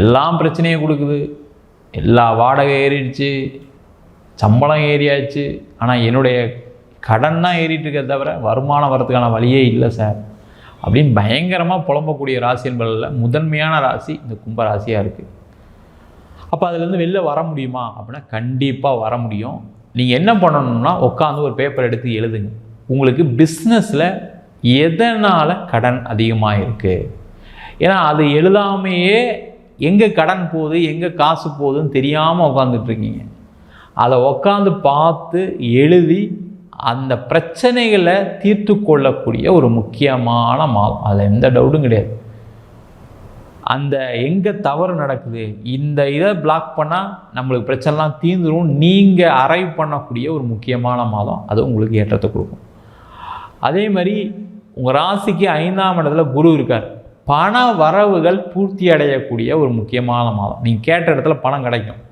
எல்லாம் பிரச்சனையை கொடுக்குது. எல்லா வாடகை ஏறிடுச்சு. சம்பளம் ஏறியாச்சு. ஆனால் என்னுடைய கடன் தான் ஏறிட்டுருக்கே தவிர வருமானம் வரதுக்கான வழியே இல்லை சார். அப்படின்னு பயங்கரமாக புலம்பக்கூடிய ராசி என்பதில் முதன்மையான ராசி இந்த கும்ப ராசியாக இருக்குது அப்போ அதுலேருந்து வெளில வர முடியுமா? அப்படின்னா கண்டிப்பாக வர முடியும். நீங்கள் என்ன பண்ணணும்னா உட்காந்து ஒரு பேப்பர் எடுத்து எழுதுங்க. உங்களுக்கு பிஸ்னஸில் எதனால் கடன் அதிகமாக இருக்குது ஏன்னா அது எழுதாமையே எங்கே கடன் போகுது எங்கே காசு போகுதுன்னு தெரியாமல் உட்காந்துட்ருக்கீங்க அதை உட்காந்து பார்த்து எழுதி அந்த பிரச்சனைகளை தீர்த்து கொள்ளக்கூடிய ஒரு முக்கியமான மாதம் அதில் எந்த டவுட்டும் கிடையாது. அந்த எங்கே தவறு நடக்குது இந்த இதை பிளாக் பண்ணால் நம்மளுக்கு பிரச்சனைலாம் தீர்ந்துடும் நீங்கள் அரைவ் பண்ணக்கூடிய ஒரு முக்கியமான மாதம் அது உங்களுக்கு ஏற்றத்தை கொடுக்கும். அதே மாதிரி உங்கள் ராசிக்கு ஐந்தாம் இடத்துல குரு இருக்கார். பண வரவுகள் பூர்த்தி அடையக்கூடிய ஒரு முக்கியமான மாதம். நீங்கள் கேட்ட இடத்துல பணம் கிடைக்கும்.